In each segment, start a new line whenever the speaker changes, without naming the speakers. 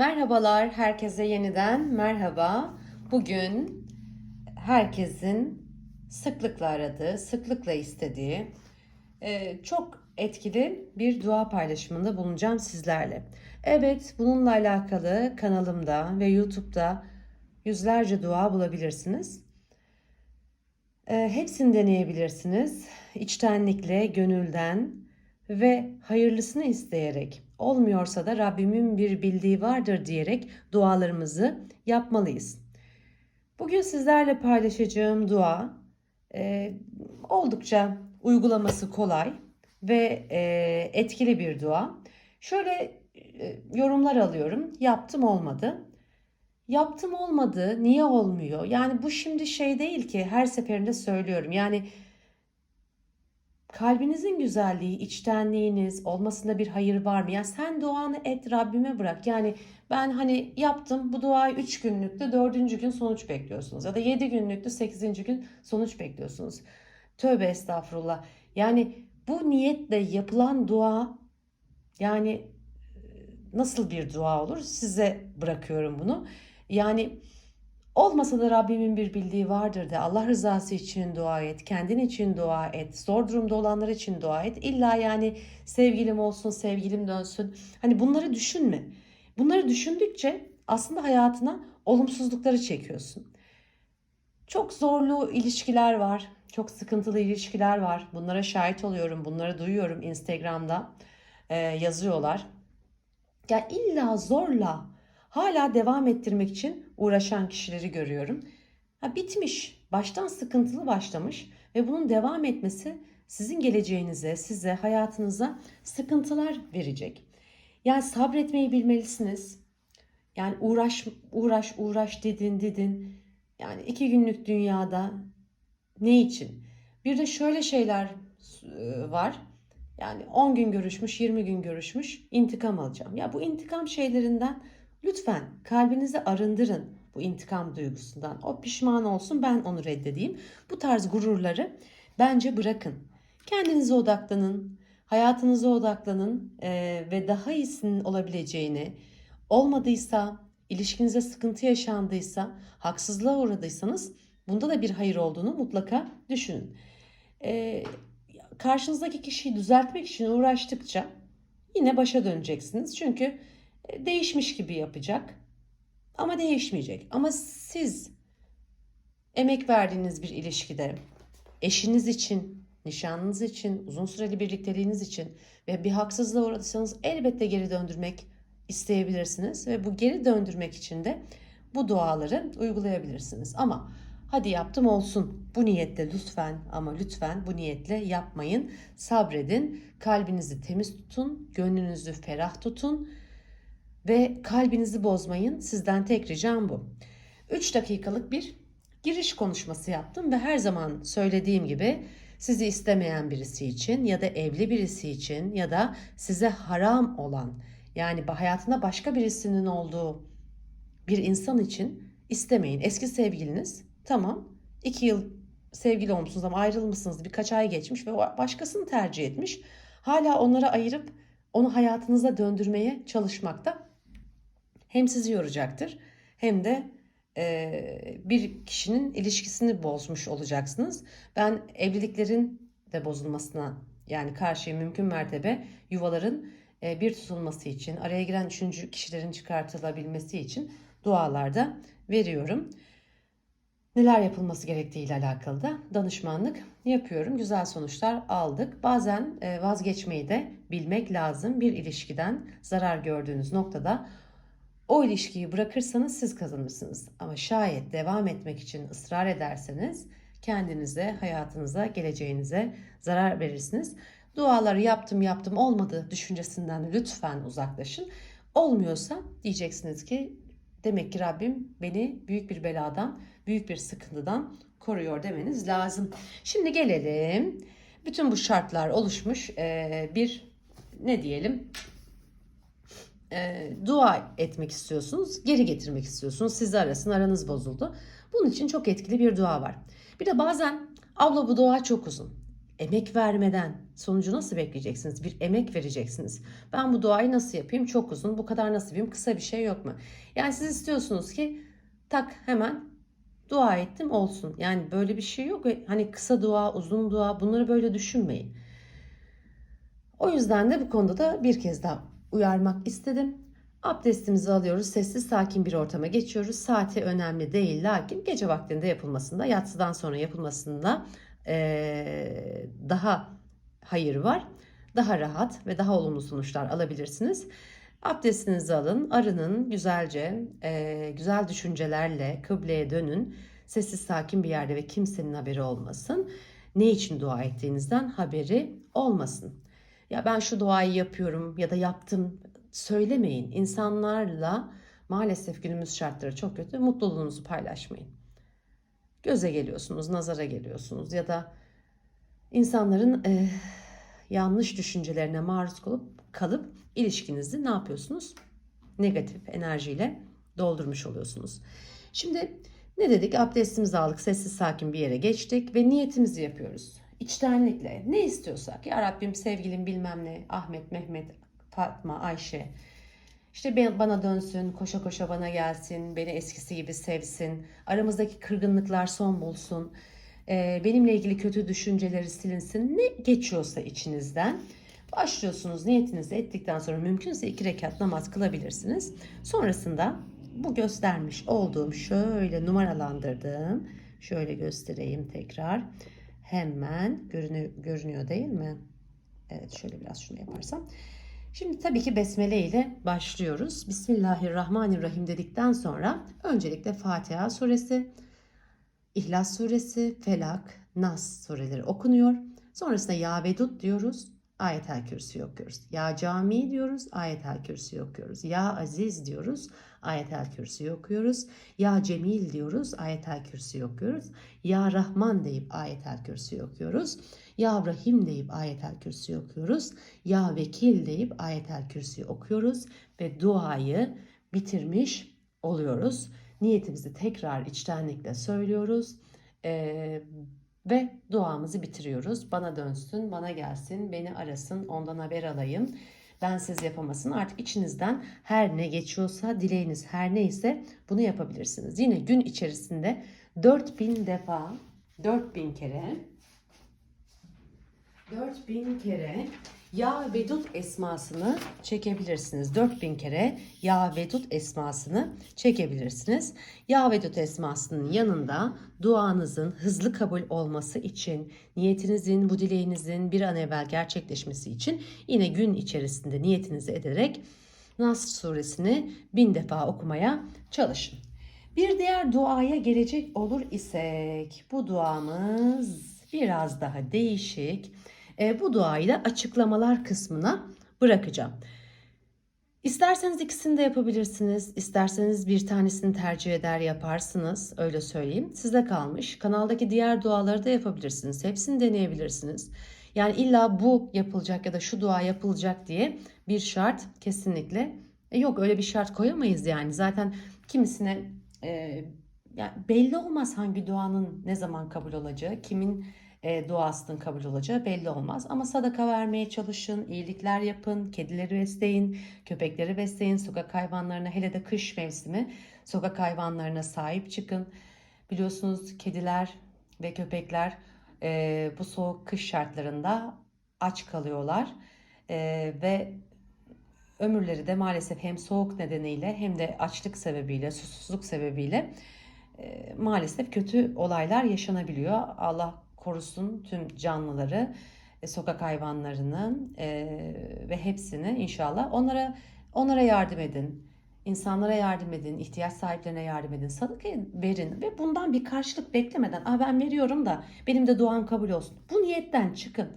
Merhabalar, herkese yeniden merhaba. Bugün herkesin sıklıkla aradığı, sıklıkla istediği e, çok etkili bir dua paylaşımında bulunacağım sizlerle. Evet, bununla alakalı kanalımda ve YouTube'da yüzlerce dua bulabilirsiniz. E, hepsini deneyebilirsiniz. İçtenlikle, gönülden ve hayırlısını isteyerek. Olmuyorsa da Rabbimin bir bildiği vardır diyerek dualarımızı yapmalıyız. Bugün sizlerle paylaşacağım dua e, oldukça uygulaması kolay ve e, etkili bir dua. Şöyle e, yorumlar alıyorum. Yaptım olmadı. Yaptım olmadı. Niye olmuyor? Yani bu şimdi şey değil ki her seferinde söylüyorum. Yani kalbinizin güzelliği, içtenliğiniz, olmasında bir hayır var mı? Ya sen duanı et Rabbime bırak. Yani ben hani yaptım bu duayı 3 günlükte 4. gün sonuç bekliyorsunuz. Ya da 7 günlükte 8. gün sonuç bekliyorsunuz. Tövbe estağfurullah. Yani bu niyetle yapılan dua yani e, nasıl bir dua olur? Size bırakıyorum bunu. Yani Olmasa da Rabbimin bir bildiği vardır de Allah rızası için dua et, kendin için dua et, zor durumda olanlar için dua et. İlla yani sevgilim olsun, sevgilim dönsün. Hani bunları düşünme. Bunları düşündükçe aslında hayatına olumsuzlukları çekiyorsun. Çok zorlu ilişkiler var, çok sıkıntılı ilişkiler var. Bunlara şahit oluyorum, bunları duyuyorum Instagram'da e, yazıyorlar. Ya illa zorla hala devam ettirmek için uğraşan kişileri görüyorum. Ha, bitmiş, baştan sıkıntılı başlamış ve bunun devam etmesi sizin geleceğinize, size, hayatınıza sıkıntılar verecek. Yani sabretmeyi bilmelisiniz. Yani uğraş, uğraş, uğraş dedin, dedin. Yani iki günlük dünyada ne için? Bir de şöyle şeyler e, var. Yani 10 gün görüşmüş, 20 gün görüşmüş, intikam alacağım. Ya bu intikam şeylerinden Lütfen kalbinizi arındırın bu intikam duygusundan. O pişman olsun ben onu reddedeyim. Bu tarz gururları bence bırakın. Kendinize odaklanın, hayatınıza odaklanın e, ve daha iyisinin olabileceğini, olmadıysa, ilişkinize sıkıntı yaşandıysa, haksızlığa uğradıysanız bunda da bir hayır olduğunu mutlaka düşünün. E, karşınızdaki kişiyi düzeltmek için uğraştıkça yine başa döneceksiniz. Çünkü değişmiş gibi yapacak. Ama değişmeyecek. Ama siz emek verdiğiniz bir ilişkide eşiniz için, nişanlınız için, uzun süreli birlikteliğiniz için ve bir haksızlığa uğradıysanız elbette geri döndürmek isteyebilirsiniz ve bu geri döndürmek için de bu duaları uygulayabilirsiniz. Ama hadi yaptım olsun bu niyetle lütfen ama lütfen bu niyetle yapmayın. Sabredin, kalbinizi temiz tutun, gönlünüzü ferah tutun ve kalbinizi bozmayın. Sizden tek ricam bu. 3 dakikalık bir giriş konuşması yaptım ve her zaman söylediğim gibi sizi istemeyen birisi için ya da evli birisi için ya da size haram olan yani hayatında başka birisinin olduğu bir insan için istemeyin. Eski sevgiliniz tamam 2 yıl sevgili olmuşsunuz ama ayrılmışsınız birkaç ay geçmiş ve başkasını tercih etmiş. Hala onlara ayırıp onu hayatınıza döndürmeye çalışmakta hem sizi yoracaktır hem de e, bir kişinin ilişkisini bozmuş olacaksınız. Ben evliliklerin de bozulmasına yani karşıya mümkün mertebe yuvaların e, bir tutulması için, araya giren üçüncü kişilerin çıkartılabilmesi için dualarda veriyorum. Neler yapılması gerektiği ile alakalı da danışmanlık yapıyorum. Güzel sonuçlar aldık. Bazen e, vazgeçmeyi de bilmek lazım. Bir ilişkiden zarar gördüğünüz noktada o ilişkiyi bırakırsanız siz kazanırsınız. Ama şayet devam etmek için ısrar ederseniz kendinize, hayatınıza, geleceğinize zarar verirsiniz. Duaları yaptım yaptım olmadı düşüncesinden lütfen uzaklaşın. Olmuyorsa diyeceksiniz ki demek ki Rabbim beni büyük bir beladan, büyük bir sıkıntıdan koruyor demeniz lazım. Şimdi gelelim. Bütün bu şartlar oluşmuş bir ne diyelim e, dua etmek istiyorsunuz, geri getirmek istiyorsunuz. Sizi arasın, aranız bozuldu. Bunun için çok etkili bir dua var. Bir de bazen abla bu dua çok uzun. emek vermeden sonucu nasıl bekleyeceksiniz? Bir emek vereceksiniz. Ben bu duayı nasıl yapayım? Çok uzun. Bu kadar nasıl yapayım? Kısa bir şey yok mu? Yani siz istiyorsunuz ki tak hemen dua ettim olsun. Yani böyle bir şey yok. Hani kısa dua, uzun dua bunları böyle düşünmeyin. O yüzden de bu konuda da bir kez daha uyarmak istedim. Abdestimizi alıyoruz. Sessiz sakin bir ortama geçiyoruz. Saati önemli değil. Lakin gece vaktinde yapılmasında, yatsıdan sonra yapılmasında eee, daha hayır var. Daha rahat ve daha olumlu sonuçlar alabilirsiniz. Abdestinizi alın, arının güzelce, eee, güzel düşüncelerle kıbleye dönün. Sessiz sakin bir yerde ve kimsenin haberi olmasın. Ne için dua ettiğinizden haberi olmasın. Ya ben şu duayı yapıyorum ya da yaptım söylemeyin. İnsanlarla maalesef günümüz şartları çok kötü. Mutluluğunuzu paylaşmayın. Göze geliyorsunuz, nazara geliyorsunuz ya da insanların eh, yanlış düşüncelerine maruz kalıp kalıp ilişkinizi ne yapıyorsunuz? Negatif enerjiyle doldurmuş oluyorsunuz. Şimdi ne dedik? Abdestimizi aldık, sessiz sakin bir yere geçtik ve niyetimizi yapıyoruz. İçtenlikle. Ne istiyorsak. Ya Rabbim sevgilim bilmem ne Ahmet, Mehmet, Fatma, Ayşe. İşte bana dönsün, koşa koşa bana gelsin, beni eskisi gibi sevsin, aramızdaki kırgınlıklar son bulsun, e, benimle ilgili kötü düşünceleri silinsin, ne geçiyorsa içinizden başlıyorsunuz niyetinizi ettikten sonra mümkünse iki rekat namaz kılabilirsiniz. Sonrasında bu göstermiş olduğum şöyle numaralandırdığım, şöyle göstereyim tekrar. Hemen görünüyor, görünüyor değil mi? Evet şöyle biraz şunu yaparsam. Şimdi tabii ki besmele ile başlıyoruz. Bismillahirrahmanirrahim dedikten sonra öncelikle Fatiha suresi, İhlas suresi, Felak, Nas sureleri okunuyor. Sonrasında Ya Vedud diyoruz. Ayetel Kürsi okuyoruz. Ya Cami diyoruz. Ayetel Kürsi okuyoruz. Ya Aziz diyoruz. Ayetel Kürsi okuyoruz. Ya Cemil diyoruz. Ayetel Kürsi okuyoruz. Ya Rahman deyip Ayetel Kürsi okuyoruz. Ya Rahim deyip Ayetel Kürsi okuyoruz. Ya Vekil deyip Ayetel Kürsi okuyoruz ve duayı bitirmiş oluyoruz. Niyetimizi tekrar içtenlikle söylüyoruz. Ee, ve duamızı bitiriyoruz. Bana dönsün, bana gelsin, beni arasın, ondan haber alayım. Bensiz yapamasın. Artık içinizden her ne geçiyorsa, dileğiniz her neyse bunu yapabilirsiniz. Yine gün içerisinde 4000 defa, 4000 kere 4000 kere Ya Vedud esmasını çekebilirsiniz. 4000 kere Ya Vedud esmasını çekebilirsiniz. Ya Vedud esmasının yanında duanızın hızlı kabul olması için, niyetinizin, bu dileğinizin bir an evvel gerçekleşmesi için yine gün içerisinde niyetinizi ederek Nas suresini bin defa okumaya çalışın. Bir diğer duaya gelecek olur isek bu duamız biraz daha değişik. E, bu duayı da açıklamalar kısmına bırakacağım. İsterseniz ikisini de yapabilirsiniz. İsterseniz bir tanesini tercih eder yaparsınız. Öyle söyleyeyim. Size kalmış. Kanaldaki diğer duaları da yapabilirsiniz. Hepsini deneyebilirsiniz. Yani illa bu yapılacak ya da şu dua yapılacak diye bir şart kesinlikle e, yok. Öyle bir şart koyamayız yani. Zaten kimisine e, yani belli olmaz hangi duanın ne zaman kabul olacağı, kimin e, duasının kabul olacağı belli olmaz. Ama sadaka vermeye çalışın, iyilikler yapın, kedileri besleyin, köpekleri besleyin, sokak hayvanlarına hele de kış mevsimi sokak hayvanlarına sahip çıkın. Biliyorsunuz kediler ve köpekler e, bu soğuk kış şartlarında aç kalıyorlar E, ve ömürleri de maalesef hem soğuk nedeniyle hem de açlık sebebiyle, susuzluk sebebiyle e, maalesef kötü olaylar yaşanabiliyor. Allah korusun tüm canlıları, e, sokak hayvanlarını e, ve hepsini inşallah. Onlara onlara yardım edin. İnsanlara yardım edin, ihtiyaç sahiplerine yardım edin, sadaka verin ve bundan bir karşılık beklemeden, "Aa ben veriyorum da benim de duam kabul olsun." Bu niyetten çıkın.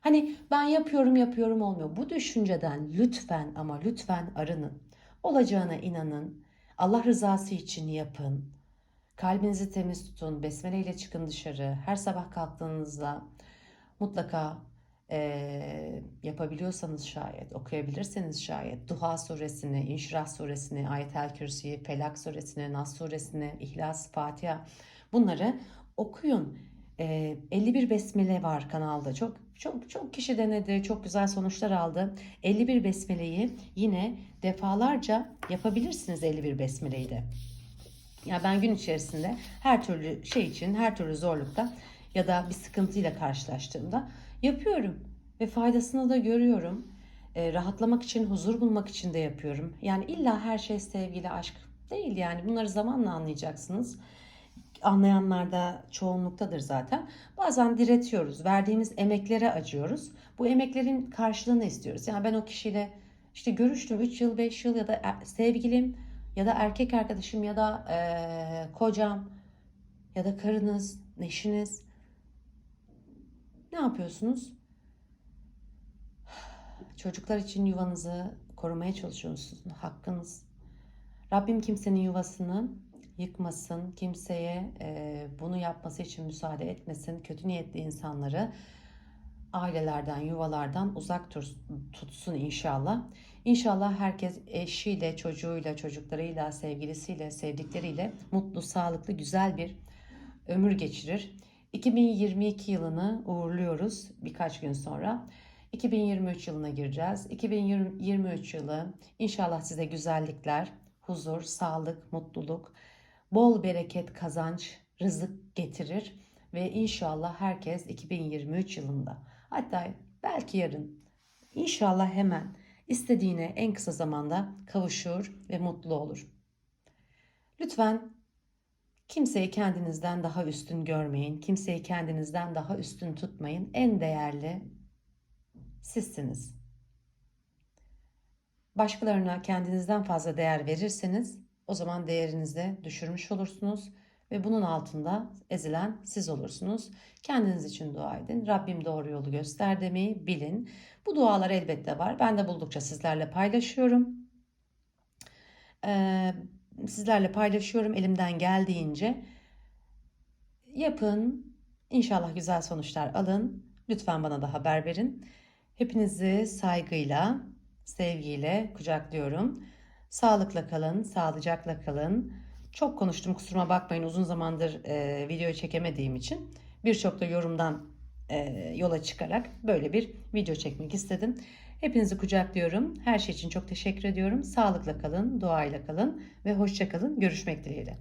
Hani ben yapıyorum yapıyorum olmuyor. Bu düşünceden lütfen ama lütfen arının. Olacağına inanın. Allah rızası için yapın. Kalbinizi temiz tutun. Besmele ile çıkın dışarı. Her sabah kalktığınızda mutlaka eee, yapabiliyorsanız şayet, okuyabilirseniz şayet Duha suresini, İnşirah suresini, Ayetel Kürsi'yi, Felak suresini, Nas suresini, İhlas, Fatiha bunları okuyun. Ee, 51 besmele var kanalda. Çok çok çok kişi denedi, çok güzel sonuçlar aldı. 51 besmeleyi yine defalarca yapabilirsiniz 51 besmeleyi de. Ya ben gün içerisinde her türlü şey için, her türlü zorlukta ya da bir sıkıntıyla karşılaştığımda yapıyorum ve faydasını da görüyorum. Ee, rahatlamak için, huzur bulmak için de yapıyorum. Yani illa her şey sevgiyle, aşk değil yani. Bunları zamanla anlayacaksınız. Anlayanlar da çoğunluktadır zaten. Bazen diretiyoruz. Verdiğimiz emeklere acıyoruz. Bu emeklerin karşılığını istiyoruz. Yani ben o kişiyle işte görüştüm 3 yıl, 5 yıl ya da er- sevgilim ya da erkek arkadaşım ya da eee, kocam ya da karınız, eşiniz. Ne yapıyorsunuz? Çocuklar için yuvanızı korumaya çalışıyorsunuz. Hakkınız. Rabbim kimsenin yuvasını yıkmasın. Kimseye e, bunu yapması için müsaade etmesin. Kötü niyetli insanları ailelerden, yuvalardan uzak tutsun inşallah. İnşallah herkes eşiyle, çocuğuyla, çocuklarıyla, sevgilisiyle, sevdikleriyle mutlu, sağlıklı, güzel bir ömür geçirir. 2022 yılını uğurluyoruz birkaç gün sonra. 2023 yılına gireceğiz. 2023 yılı inşallah size güzellikler, huzur, sağlık, mutluluk, bol bereket, kazanç, rızık getirir ve inşallah herkes 2023 yılında hatta belki yarın inşallah hemen istediğine en kısa zamanda kavuşur ve mutlu olur. Lütfen kimseyi kendinizden daha üstün görmeyin. Kimseyi kendinizden daha üstün tutmayın. En değerli sizsiniz. Başkalarına kendinizden fazla değer verirseniz o zaman değerinizi de düşürmüş olursunuz ve bunun altında ezilen siz olursunuz. Kendiniz için dua edin. Rabbim doğru yolu göster demeyi bilin. Bu dualar elbette var. Ben de buldukça sizlerle paylaşıyorum. Ee, sizlerle paylaşıyorum elimden geldiğince. Yapın. İnşallah güzel sonuçlar alın. Lütfen bana da haber verin. Hepinizi saygıyla, sevgiyle kucaklıyorum. Sağlıkla kalın, sağlıcakla kalın. Çok konuştum kusuruma bakmayın uzun zamandır e, video çekemediğim için. Birçok da yorumdan e, yola çıkarak böyle bir video çekmek istedim. Hepinizi kucaklıyorum. Her şey için çok teşekkür ediyorum. Sağlıkla kalın, duayla kalın ve hoşça kalın. Görüşmek dileğiyle.